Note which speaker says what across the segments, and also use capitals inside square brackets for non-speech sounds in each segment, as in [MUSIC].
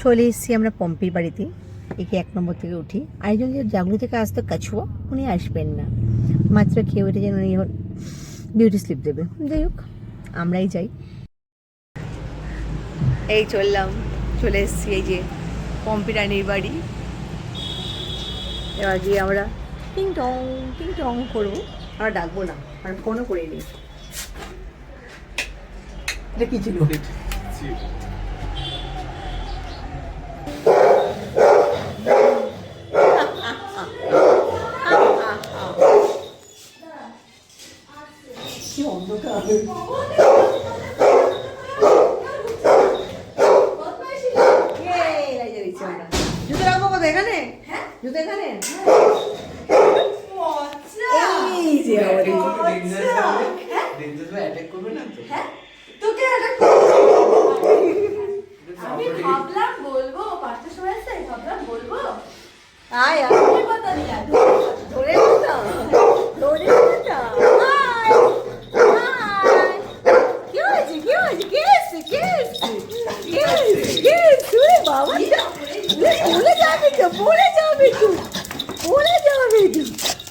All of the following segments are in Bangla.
Speaker 1: চলে এসেছি আমরা পম্পির বাড়িতে, একে এক নম্বর থেকে উঠি। আরেকজন যে জাগলু থেকে আসতো কাছুয়া, উনি আসবেন না। মাত্র খেয়ে উঠে যেন উনি বিউটি স্লিপ দেবে। যাই হোক, আমরাই যাই। এই চললাম, চলে এসেছি এই যে পম্পি রানীর বাড়ি। এবার গিয়ে আমরা টিং টং টিং টং করব। আমরা ডাকবো না, আর ফোনও করিনি। এটা কি ছিল। জুতো রাখব কোথায় এখানে জুতো এখানে
Speaker 2: ভাবলাম বলব পাঁচটার সময় আসছে ভাবলাম বলব
Speaker 1: আয়।
Speaker 2: আমি কথা নিয়ে আসব।
Speaker 1: ধরে নিতাম ধরে নিতাম হাই হাই কি হয়েছে কি হয়েছে কে এসছে কে এসছে কে এসছে কে এসছে ওরে বাবা পড়ে যাবে তো পড়ে যাবে তো পড়ে যাবে তো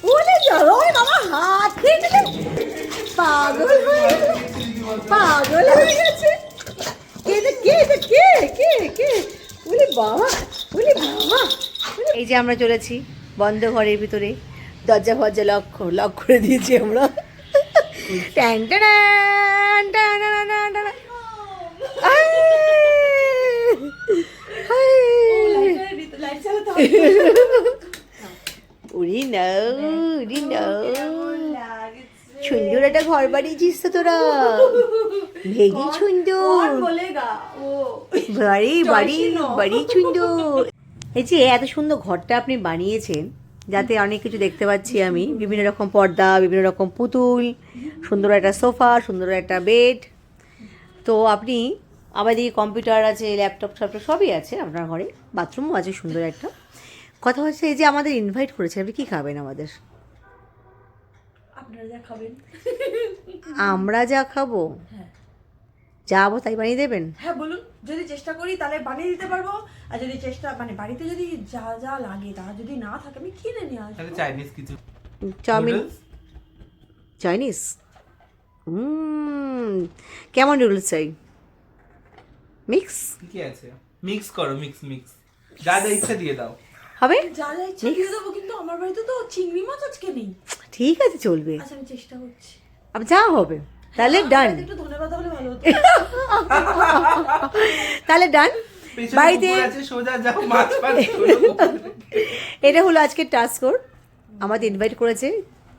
Speaker 1: পড়ে যাবে ওরে বাবা হাত কেটে পাগল হয়ে গেল পাগল হয়ে গেছে কে এটা কে এটা কে কে কে ওরে বাবা ওরে বাবা এই যে আমরা চলেছি বন্ধ ঘরের ভিতরে দরজা ফরজা লক লক করে দিয়েছি আমরা। ট্যান উড়ি নাও উড়ি নাও। সুন্দর একটা ঘর বানিয়েছিস তো তোরা। ভেরি সুন্দর। বাড়ি বাড়ি বাড়ি সুন্দর। এই যে এত সুন্দর ঘরটা আপনি বানিয়েছেন যাতে অনেক কিছু দেখতে পাচ্ছি আমি। বিভিন্ন রকম পর্দা বিভিন্ন রকম পুতুল সুন্দর একটা সোফা সুন্দর একটা বেড। তো আপনি আমাদের কম্পিউটার আছে ল্যাপটপ ট্যাপটপ সবই আছে আপনার ঘরে বাথরুমও আছে সুন্দর একটা। কথা হচ্ছে এই যে আমাদের ইনভাইট করেছে আপনি কী খাবেন আমাদের?
Speaker 2: আপনারা যা খাবেন।
Speaker 1: আমরা যা খাব?
Speaker 2: হ্যাঁ
Speaker 1: যাব তাই বানিয়ে দেবেন?
Speaker 2: হ্যাঁ বলুন যদি চেষ্টা করি তাহলে বানিয়ে দিতে পারব। আর যদি চেষ্টা মানে বাড়িতে যদি যা যা লাগে তা যদি না থাকে আমি কিনে নিয়ে আসব।
Speaker 3: তাহলে চাইনিজ কিছু
Speaker 1: চাউমিন? চাইনিজ হুম কেমন নুডলস চাই মিক্স
Speaker 3: কি আছে। মিক্স করো মিক্স মিক্স যা যা ইচ্ছা দিয়ে দাও।
Speaker 1: হবে?
Speaker 2: যা যা ইচ্ছা দিয়ে দেবো কিন্তু আমার বাড়িতে তো চিংড়ি মাছ আজকে নেই।
Speaker 1: ঠিক আছে চলবে।
Speaker 2: আচ্ছা আমি চেষ্টা করছি।
Speaker 1: আব যা হবে। তাহলে ডান তাহলে ডান বাড়িতে। [LAUGHS] এটা হলো আজকের টাস্ক কোর আমাদের ইনভাইট করেছে।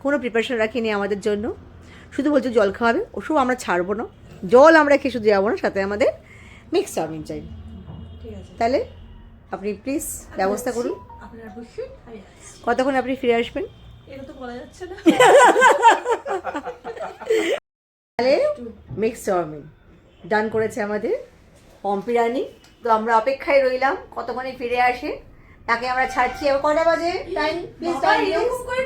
Speaker 1: কোনো প্রিপারেশন রাখিনি আমাদের জন্য। শুধু বলছে জল খাওয়াবে। ওসব আমরা ছাড়বো না। জল আমরা খেয়ে শুধু যাব না। সাথে আমাদের মিক্স চাউমিন চাই।
Speaker 2: ঠিক আছে।
Speaker 1: তাহলে আপনি প্লিজ ব্যবস্থা করুন। কতক্ষণ আপনি ফিরে আসবেন?
Speaker 2: এটা তো বলা যাচ্ছে না। [LAUGHS]
Speaker 1: তাহলে মিক্স চাউমিন ডান করেছে আমাদের পম্পি রানী। তো আমরা অপেক্ষায় রইলাম কতক্ষণে ফিরে আসে। তাকে আমরা ছাড়ছি। এবার কটা বাজে? টাইম প্লিজ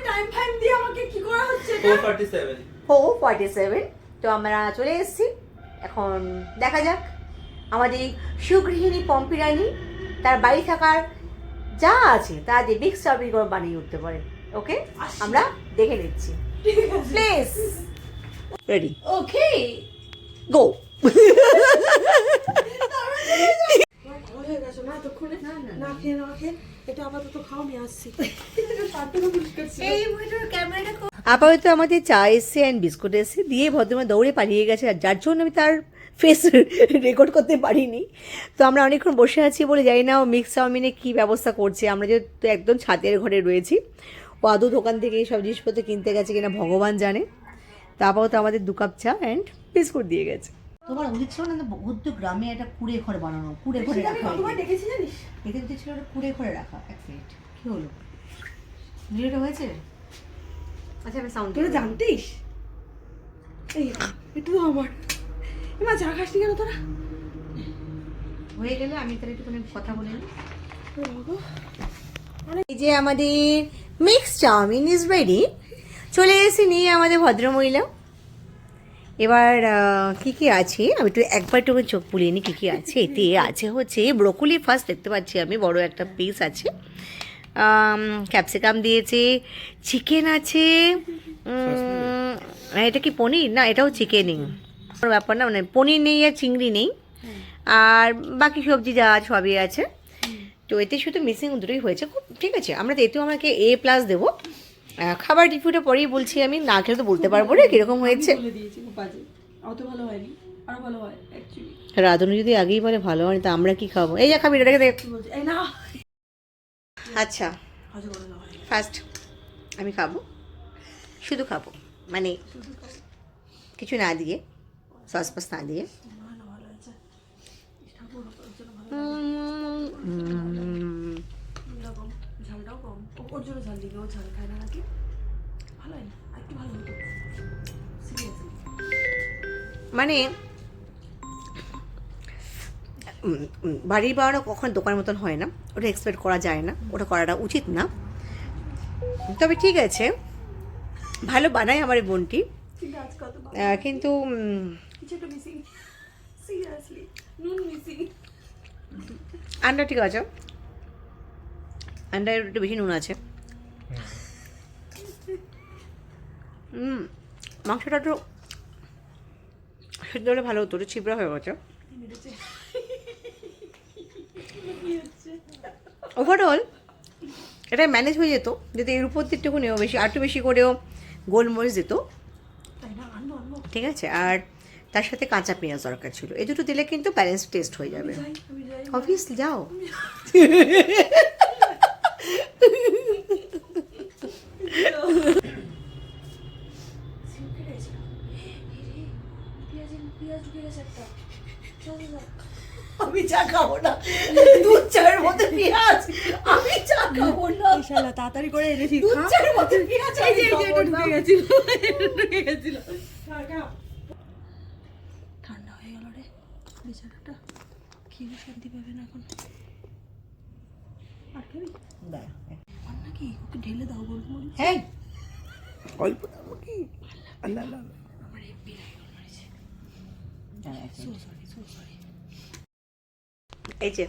Speaker 2: টাইম ফাইম দিয়ে আমাকে কি করা হচ্ছে এটা?
Speaker 3: 447
Speaker 1: ফোর ফর্টি সেভেন তো আমরা চলে এসেছি। এখন দেখা যাক। আমাদের এই সুগৃহিণী পম্পি রানী তার বাড়ি থাকার যা আছে তা দিয়ে বিগ চাউমিন বানিয়ে উঠতে পারে। ওকে আমরা দেখে নিচ্ছি। প্লিজ রেডি
Speaker 2: ওকে
Speaker 1: গো
Speaker 2: এটা আপাতত
Speaker 1: আমাদের চা এসছে অ্যান্ড বিস্কুট এসছে দিয়ে ভদ্রমা দৌড়ে পালিয়ে গেছে আর যার জন্য আমি তার ফেস রেকর্ড করতে পারিনি। তো আমরা অনেকক্ষণ বসে আছি বলে জানি না ও মিক্স চাউমিনে কী ব্যবস্থা করছে। আমরা যেহেতু একদম ছাদের ঘরে রয়েছি ও আদৌ দোকান থেকে এই সব জিনিসপত্র কিনতে গেছে কিনা ভগবান জানে। তা তো আমাদের দু কাপ চা অ্যান্ড বিস্কুট দিয়ে গেছে। তোমার উচিত ছিল না বৌদ্ধ গ্রামে একটা কুড়ে ঘর বানানো কুড়ে ঘরে রাখা
Speaker 2: কতবার ডেকেছি জানিস?
Speaker 1: এতে উচিত ছিল একটা কুড়ে ঘরে রাখা এক মিনিট কী হলো? ভিডিওটা হয়েছে? আচ্ছা আমি সাউন্ড
Speaker 2: তোরা জানতিস? এই একটু তো আমার। এবার চা খাসনি কেন তোরা?
Speaker 1: হয়ে গেলে আমি তাহলে একটুখানি কথা বলে নিই। এই যে আমাদের মিক্স চাউমিন ইজ রেডি চলে এসে নিয়ে আমাদের ভদ্রমহিলা। এবার কি কি আছে? আমি একটু একবার একটু চোখ পুলিয়ে নিই কী কী আছে। এতে আছে হচ্ছে ব্রোকলি ফার্স্ট দেখতে পাচ্ছি আমি, বড় একটা পিস আছে। ক্যাপসিকাম দিয়েছে চিকেন আছে এটা কি পনির? না, এটাও চিকেনই কোনো ব্যাপার না মানে পনির নেই আর চিংড়ি নেই। আর বাকি সবজি যা সবই আছে। তো এতে শুধু মিসিং দুটোই হয়েছে। খুব ঠিক আছে, আমরা তো এতেও আমাকে এ প্লাস দেবো খাবার রিভিউটা পরেই বলছি আমি না খেলে তো বলতে পারব না কীরকম হয়েছে?
Speaker 2: অত ভালো হয়নি আরও ভালো হয়
Speaker 1: রাধুনি যদি আগেই বলে ভালো হয় তা আমরা কি খাব? এই যা খাবি রেখে দেখ আচ্ছা। ফার্স্ট আমি খাব। শুধু খাব। মানে কিছু না দিয়ে সস ফস না দিয়ে
Speaker 2: ভালো ভালো আছে ঠাকুর ওর জন্য ভালো
Speaker 1: উম,
Speaker 2: এরকম ঝালটাও কম ও- ঝাল খায় না নাকি? ভালো হয় আর একটু ভালো হতো। সিরিয়াসলি
Speaker 1: মানে বাড়ির বানানো কখনো দোকানের মতন হয় না। ওটা এক্সপেক্ট করা যায় না। ওটা করাটা উচিত না। তবে ঠিক আছে। ভালো বানায় আমার এই বোনটি।
Speaker 2: কিন্তু
Speaker 1: আন্ডা ঠিক আছে। আন্ডায় একটু বেশি নুন আছে হুম মাংসটা একটু সেদ্ধ হলে ভালো হতো ছিবড়া হয়ে গেছে। ওভারঅল এটা ম্যানেজ হয়ে যেত যদি এর উপর দিকটুকুনিও বেশি আর একটু বেশি করেও গোলমরিচ দিত। ঠিক আছে আর তার সাথে কাঁচা পেঁয়াজ দরকার ছিল। এই দুটো দিলে কিন্তু ব্যালেন্স টেস্ট হয়ে যাবে। অবভিয়াসলি যাও [LAUGHS]
Speaker 2: সিম কেটে গেছিল পেঁয়াজ পেঁয়াজ ঢুকে গেছে একটা চল চল
Speaker 1: আমি চা খাব না। [LAUGHS] দুধ চায়ের মধ্যে পেঁয়াজ। আমি চা খাব না।
Speaker 2: ইনশাআল্লাহ তাড়াতাড়ি করে এনেছি।
Speaker 1: দুধ চায়ের মধ্যে পেঁয়াজ
Speaker 2: এই যে এটা ঢুকে গেছিল। ঢুকে গেছিল। ঠান্ডা হয়ে গেল রে। বিছানাটা কি শান্তি পাবে না এখন। আর খাবি? আর নাকি? ওকে ঢেলে দাও বলব।
Speaker 1: হ্যাঁ।
Speaker 3: অল্প কি আল্লাহ আল্লাহ আল্লাহ।
Speaker 2: আমার হেব্বি রাইগল মারিছে সো সরি সো সরি
Speaker 1: এই যে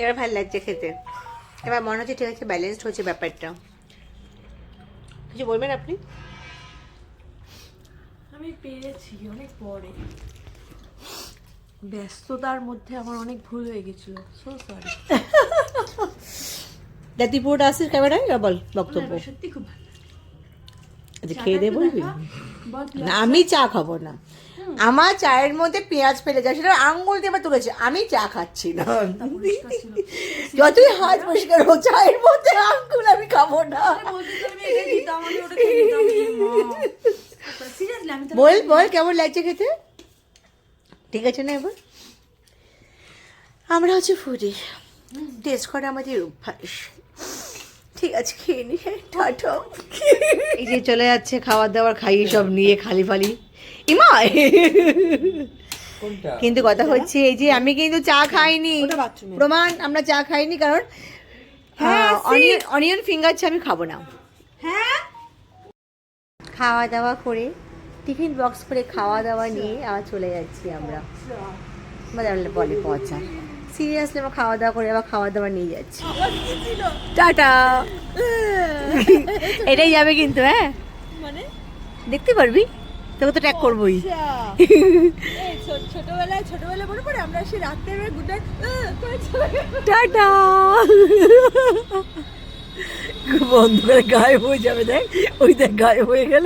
Speaker 1: এবার ভালো লাগছে খেতে। এবার মনে হচ্ছে ঠিক আছে ব্যালেন্সড হচ্ছে ব্যাপারটা। কিছু বলবেন আপনি?
Speaker 2: আমি পেরেছি অনেক পরে। ব্যস্ততার মধ্যে আমার অনেক ভুল হয়ে গেছিল। সো সরি
Speaker 1: দাদি পুরোটা আসিস ক্যামেরায়? বল বক্তব্য।
Speaker 2: সত্যি খুব ভালো
Speaker 1: আচ্ছা খেয়ে দিয়ে বলবি? আমি চা খাব না। আমার চায়ের মধ্যে পেঁয়াজ ফেলে যায় সেটা আঙ্গুল দিয়ে তুলেছে। আমি চা খাচ্ছি না। যতই হাত পরিষ্কার হোক চায়ের মধ্যে আঙ্গুল আমি খাব না। বল বল কেমন লাগছে খেতে? ঠিক আছে না এবার? আমরা হচ্ছে ফুডি টেস্ট করা আমাদের অভ্যাস। ঠিক আছে খেয়ে নি টাটা। এই যে চলে যাচ্ছে খাবার দাবার খাইয়ে সব নিয়ে খালি ফালি। ইমা! কিন্তু কথা হচ্ছে এই যে আমি কিন্তু চা খাইনি। প্রমাণ আমরা চা খাইনি কারণ অনিয়ন অনিয়ন ফিঙ্গার চা আমি খাব না।
Speaker 2: হ্যাঁ?
Speaker 1: খাওয়া দাওয়া করে টিফিন বক্স করে খাওয়া দাওয়া নিয়ে আবার চলে যাচ্ছি আমরা। বলে পচা। সিরিয়াসলি আমরা খাওয়া দাওয়া করে আবার খাওয়া দাওয়া নিয়ে যাচ্ছি। টাটা। [LAUGHS] এটাই যাবে কিন্তু হ্যাঁ?
Speaker 2: মানে?
Speaker 1: দেখতে পারবি? তোকে তো ট্যাগ করবোই।
Speaker 2: এই ছোট- ছোটবেলায় ছোটবেলায় মনে পড়ে আমরা সেই রাত্রেবেলা গুড নাইট।
Speaker 1: টাটা বন্ধ করে গায়েব হয়ে যাবে দেখ। ওই দেখ গায়েব হয়ে গেল।